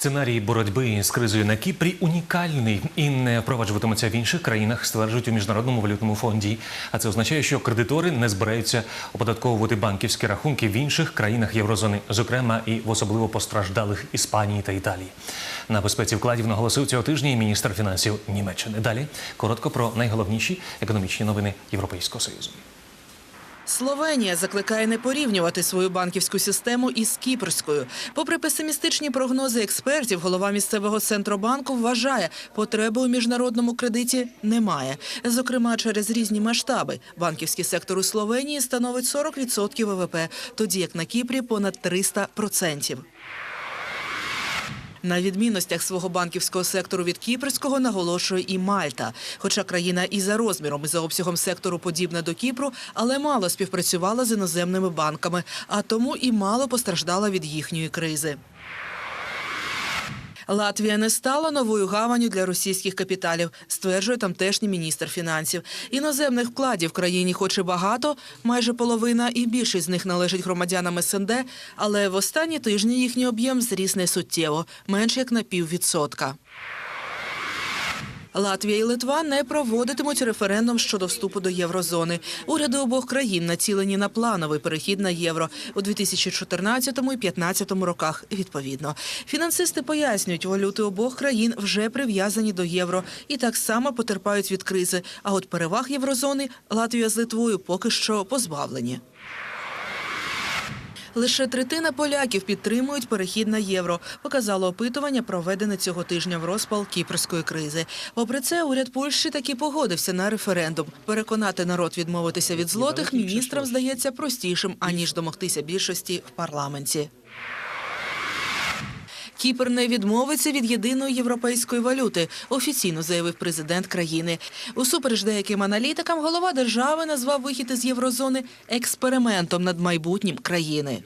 Сценарій боротьби з кризою на Кіпрі унікальний і не впроваджуватиметься в інших країнах, стверджують у міжнародному валютному фонді. А це означає, що кредитори не збираються оподатковувати банківські рахунки в інших країнах єврозони, зокрема і в особливо постраждалих Іспанії та Італії. На безпеці вкладів наголосив цього тижня міністр фінансів Німеччини. Далі коротко про найголовніші економічні новини Європейського союзу. Словенія закликає не порівнювати свою банківську систему із кіпрською. Попри песимістичні прогнози експертів, голова місцевого центробанку вважає, потреби у міжнародному кредиті немає. Зокрема, через різні масштаби. Банківський сектор у Словенії становить 40% ВВП, тоді як на Кіпрі понад 300%. На відмінностях свого банківського сектору від кіпрського наголошує і Мальта. Хоча країна і за розміром, і за обсягом сектору подібна до Кіпру, але мало співпрацювала з іноземними банками, а тому і мало постраждала від їхньої кризи. Латвія не стала новою гаванню для російських капіталів, стверджує тамтешній міністр фінансів. Іноземних вкладів в країні хоч і багато, майже половина, і більшість з них належить громадянам СНД, але в останні тижні їхній об'єм зріс не суттєво, менш як на піввідсотка. Латвія і Литва не проводитимуть референдум щодо вступу до єврозони. Уряди обох країн націлені на плановий перехід на євро у 2014 і 2015 роках. Відповідно, фінансисти пояснюють, валюти обох країн вже прив'язані до євро і так само потерпають від кризи. А от переваг єврозони Латвія з Литвою поки що позбавлені. Лише третина поляків підтримують перехід на євро, показало опитування, проведене цього тижня в розпал кіпрської кризи. Попри це, уряд Польщі таки погодився на референдум. Переконати народ відмовитися від злотих міністрам здається простішим аніж домогтися більшості в парламенті. Кіпр не відмовиться від єдиної європейської валюти, офіційно заявив президент країни. Усупереч деяким аналітикам, голова держави назвав вихід із єврозони експериментом над майбутнім країни.